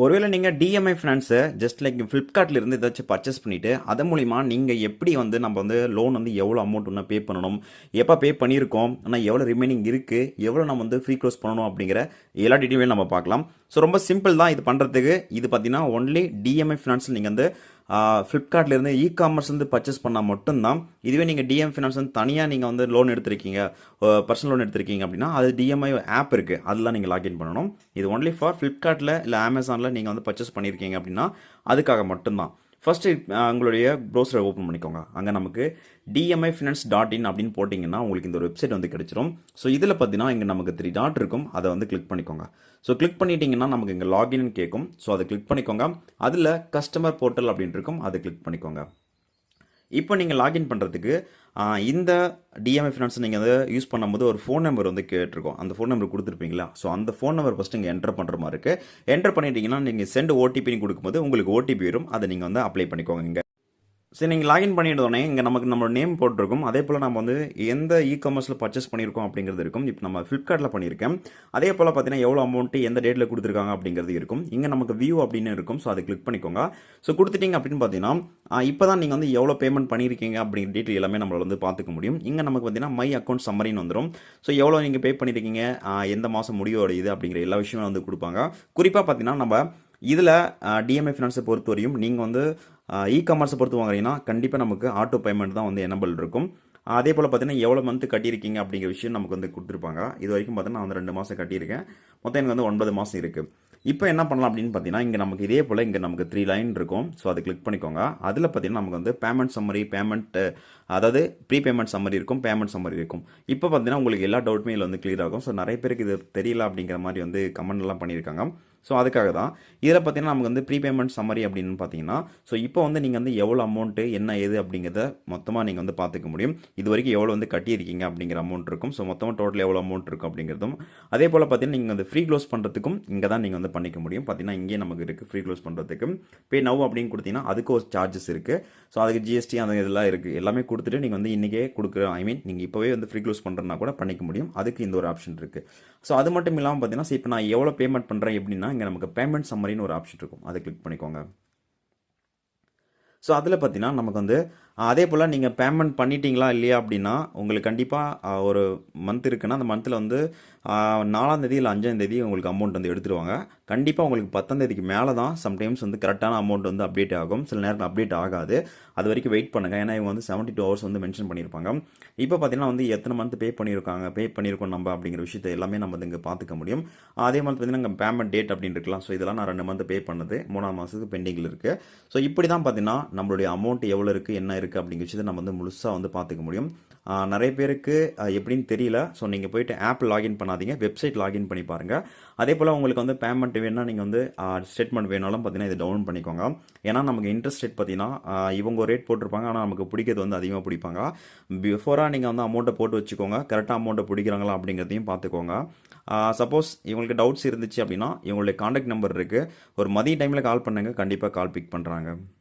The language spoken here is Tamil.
ஒருவேளை நீங்கள் டிஎம்ஐ ஃபினான்ஸை ஜஸ்ட் லைக் ஃப்ளிப்கார்ட்லேருந்து ஏதாச்சும் பர்ச்சேஸ் பண்ணிவிட்டு அதன் மூலிமா நீங்கள் எப்படி வந்து நம்ம வந்து லோன் வந்து எவ்வளோ அமௌண்ட் ஒன்று பே பண்ணணும் எப்போ பே பண்ணியிருக்கோம் ஆனால் எவ்வளோ ரிமைனிங் இருக்குது எவ்வளோ நம்ம வந்து ஃப்ரீ க்ளோஸ் பண்ணணும் அப்படிங்கிற எல்லா டீட்டெயிலும் நம்ம பார்க்கலாம். ஸோ ரொம்ப சிம்பிள் தான் இது பண்ணுறதுக்கு இது பார்த்தீங்கன்னா ஒன்லி டிஎம்ஐ ஃபினான்ஸில் நீங்கள் வந்து ஃப்ளிப்கார்ட்ல இருந்து இ காமர்ஸ் வந்து பர்ச்சேஸ் பண்ணால் மட்டும்தான் இதுவே நீங்கள் டிஎம் ஃபினான்ஸ் வந்து தனியாக நீங்கள் வந்து லோன் எடுத்திருக்கீங்க பர்சனல் லோன் எடுத்திருக்கீங்க அப்படின்னா அது டிஎம்ஐ ஆப் இருக்குது அதெல்லாம் நீங்கள் லாகின் பண்ணணும். இது ஒன்லி ஃபார் ஃப்ளிப்கார்ட்டில் இல்லை அமேசானில் நீங்கள் வந்து பர்ச்சேஸ் பண்ணியிருக்கீங்க அப்படின்னா அதுக்காக மட்டும்தான். ஃபஸ்ட்டு உங்களுடைய ப்ரௌசரை ஓப்பன் பண்ணிக்கோங்க. அங்கே நமக்கு டிஎம்ஐ ஃபினான்ஸ் டாட் இன் அப்படின்னு போட்டிங்கன்னா உங்களுக்கு இந்த ஒரு வெப்சைட் வந்து கிடச்சிரும். ஸோ இதில் பார்த்தீங்கன்னா இங்கே நமக்கு த்ரீ டாட் இருக்கும். அதை வந்து கிளிக் பண்ணிக்கோங்க. ஸோ கிளிக் பண்ணிட்டீங்கன்னா நமக்கு இங்கே லாகின் கேட்கும் ஸோ அதை கிளிக் பண்ணிக்கோங்க. அதில் கஸ்டமர் போர்ட்டல் அப்படின்னு இருக்கும். அதை கிளிக் பண்ணிக்கோங்க. இப்போ நீங்கள் லாகின் பண்ணுறதுக்கு இந்த டிஎம்ஐ ஃபினான்ஸ் நீங்கள் வந்து யூஸ் பண்ணும்போது ஒரு ஃபோன் நம்பர் வந்து கேட்டிருக்கோம். அந்த ஃபோன் நம்பர் கொடுத்துருப்பீங்களா? ஸோ அந்த ஃபோன் நம்பர் ஃபஸ்ட்டு இங்கே என்டர் பண்ணுற மாதிரி இருக்குது என்டர் பண்ணிட்டீங்கன்னா நீங்கள் சென்ட் ஓடிபின்னு கொடுக்கும்போது உங்களுக்கு ஓடிபி வரும். அதை நீங்கள் வந்து அப்ளை பண்ணிக்கோங்க இங்கே. சரி நீங்கள் லாகின் பண்ணிவிட்டோடனே இங்கே நமக்கு நம்மளோட நேம் போட்டிருக்கும். அதே போல் நம்ம வந்து எந்த இ காமர்ஸில் பர்ச்சேஸ் பண்ணியிருக்கோம் அப்படிங்கிறது இருக்கும். இப்போ நம்ம ஃப்ளிப்கார்ட்டில் பண்ணியிருக்கேன். அதே போல் பார்த்தீங்கன்னா எவ்வளோ அமௌண்ட்டு எந்த டேட்டில் கொடுத்துருக்காங்க அப்படிங்கிறது இருக்கும். இங்கே நமக்கு வியூ அப்படின்னு இருக்கும். ஸோ அதை கிளிக் பண்ணிக்கோங்க. ஸோ கொடுத்துட்டீங்க அப்படின்னு பார்த்தீங்கன்னா இப்போ தான் நீங்கள் வந்து எவ்வளோ பேமெண்ட் பண்ணியிருக்கீங்க அப்படிங்கிற டீட்டெயில் எல்லாமே நம்மளால் வந்து பார்த்துக்க முடியும். இங்கே நமக்கு பார்த்தீங்கன்னா மை அக்கௌண்ட் சம்மரின்னு வந்துடும் ஸோ எவ்வளோ நீங்கள் பே பண்ணியிருக்கீங்க? எந்த மாதம் முடிவடையுது அப்படிங்கிற எல்லா விஷயமும் வந்து கொடுப்பாங்க. குறிப்பாக பார்த்தீங்கன்னா நம்ம இதில் டிஎம்ஐ ஃபினான்ஸை பொறுத்தவரையும் நீங்கள் வந்து இ காமர்ஸை பொறுத்து வாங்குறீங்கன்னா கண்டிப்பாக நமக்கு ஆட்டோ பேமெண்ட் தான் வந்து எனபிள் இருக்கும். அதே போல் பார்த்தீங்கன்னா எவ்வளோ மந்த் கட்டியிருக்கீங்க அப்படிங்கிற விஷயம் நமக்கு வந்து கொடுத்துருப்பாங்க. இது வரைக்கும் பார்த்தீங்கன்னா நான் வந்து ரெண்டு மாதம் கட்டியிருக்கேன். மொத்தம் எனக்கு வந்து ஒன்பது மாதம் இருக்குது இப்போ என்ன பண்ணலாம் அப்படின்னு பார்த்தீங்கன்னா இங்கே நமக்கு இதே போல் இங்கே நமக்கு த்ரீ லைன் இருக்கும். ஸோ அதை கிளிக் பண்ணிக்கோங்க. அதில் பார்த்தீங்கன்னா நமக்கு வந்து பேமெண்ட் சம்மரி பேமெண்ட் அதாவது ப்ரீ பேமெண்ட் சம்மரி இருக்கும் பேமெண்ட் சம்மரி இருக்கும். இப்போ பார்த்தீங்கன்னா உங்களுக்கு எல்லா டவுட்டுமே இதில் வந்து கிளியர் ஆகும். ஸோ நிறைய பேருக்கு இது தெரியல அப்படிங்கிற மாதிரி வந்து கமெண்ட்லாம் பண்ணியிருக்காங்க. ஸோ அதுக்காக தான் இதில் பார்த்தீங்கன்னா நமக்கு வந்து ப்ரீ பேமெண்ட் சம்மரி அப்படின்னு பார்த்தீங்கன்னா ஸோ இப்போ வந்து நீங்கள் வந்து எவ்வளோ அமௌண்ட்டு என்ன ஏது அப்படிங்கிறத மொத்தமாக நீங்கள் வந்து பார்த்துக்க முடியும். இது வரைக்கும் எவ்வளோ வந்து கட்டியிருக்கீங்க அப்படிங்கிற அமௌண்ட் இருக்கும். ஸோ மொத்தமாக டோட்டல் எவ்வளோ அமௌண்ட் இருக்கும் அப்படிங்கிறதும் அதே போல் பார்த்தீங்கன்னா நீங்கள் வந்து ஃப்ரீ க்ளோஸ் பண்ணுறதுக்கும் இங்கே தான் நீங்கள் வந்து பண்ணிக்க முடியும். பார்த்தீங்கன்னா இங்கேயே நமக்கு இருக்குது ஃப்ரீ க்ளோஸ் பண்ணுறதுக்கு பே நவ் அப்படின்னு கொடுத்தீங்கன்னா அதுக்கு ஒரு சார்ஜஸ் இருக்குது ஸோ அதுக்கு ஜிஎஸ்டி அந்த இதெல்லாம் இருக்குது எல்லாமே கொடுத்துட்டு நீங்கள் வந்து இன்றைக்கே கொடுக்குற ஐ மீன் நீங்கள் இப்போவே வந்து ஃப்ரீ க்ளோஸ் பண்ணுறதுனா கூட பண்ணிக்க முடியும். அதுக்கு இந்த ஒரு ஆப்ஷன் இருக்குது ஸோ அது மட்டும் இல்லாமல் பார்த்தீங்கன்னா இப்போ நான் எவ்வளோ பேமெண்ட் பண்ணுறேன் எப்படின்னா இங்கே நமக்கு பேமெண்ட் சம்மரின்னு ஒரு ஆப்ஷன் இருக்கும். அதை கிளிக் பண்ணிக்கோங்க. ஸோ அதில் பார்த்தீங்கன்னா நமக்கு வந்து அதே போல் நீங்கள் பேமெண்ட் பண்ணிட்டீங்களா இல்லையா அப்படின்னா உங்களுக்கு கண்டிப்பாக ஒரு மந்த் இருக்குன்னா அந்த மந்தில் வந்து நாலாந்தேதி இல்லை அஞ்சாந்தேதி உங்களுக்கு அமௌண்ட் வந்து எடுத்துருவாங்க. கண்டிப்பாக உங்களுக்கு பத்தாந்தேதிக்கு மேலே தான் சம்டைம்ஸ் வந்து கரெக்டான அமௌண்ட் வந்து அப்டேட் ஆகும். சில நேரம் அப்டேட் ஆகாது. அது வரைக்கும் வெயிட் பண்ணுங்கள் ஏன்னா இவங்க வந்து செவன்ட்டி டூ ஹவர்ஸ் வந்து மென்ஷன் பண்ணியிருப்பாங்க இப்போ பார்த்தீங்கன்னா வந்து எத்தனை மந்த் பே பண்ணியிருக்காங்க பே பண்ணியிருக்கோம் நம்ம அப்படிங்கிற விஷயத்தை எல்லாமே நம்ம இங்கே பார்த்துக்க முடியும். அதே மாதிரி பார்த்தீங்கன்னா இங்கே பேமெண்ட் டேட் அப்படின்னு இருக்கலாம். ஸோ இதெல்லாம் நான் ரெண்டு மந்த் பே பண்ணது. மூணாம் மாதத்துக்கு பெண்டிங்கில் இருக்குது ஸோ இப்படி தான் பார்த்தீங்கன்னா நம்மளுடைய அமௌண்ட் எவ்வளோ இருக்குது என்ன இருக்குது இருக்குது அப்படிங்கிற விஷயத்தை நம்ம வந்து முழுசாக வந்து பார்த்துக்க முடியும். நிறைய பேருக்கு எப்படின்னு தெரியல. ஸோ நீங்கள் போயிட்டு ஆப் லாகின் பண்ணாதீங்க. வெப்சைட் லாகின் பண்ணி பாருங்கள் அதே போல் உங்களுக்கு வந்து பேமெண்ட் வேணும்னா நீங்கள் வந்து ஸ்டேட்மெண்ட் வேணாலும் பார்த்தீங்கன்னா இதை டவுன் பண்ணிக்கோங்க. ஏன்னா நமக்கு இன்ட்ரெஸ்ட் ரேட் பார்த்தீங்கன்னா இவங்க ரேட் போட்டிருப்பாங்க. ஆனால் நமக்கு பிடிக்கிறது வந்து அதிகமாக பிடிப்பாங்க. பிஃபோராக நீங்கள் வந்து அமௌண்ட்டை போட்டு வச்சுக்கோங்க. கரெக்டாக அமௌண்ட்டை பிடிக்கிறாங்களா அப்படிங்கிறதையும் பார்த்துக்கோங்க. சப்போஸ் இவங்களுக்கு டவுட்ஸ் இருந்துச்சு அப்படின்னா இவங்களுடைய காண்டாக்ட் நம்பர் இருக்குது ஒரு மதிய டைமில் கால் பண்ணுங்கள் கண்டிப்பாக கால் பிக் பண்ணுறாங்க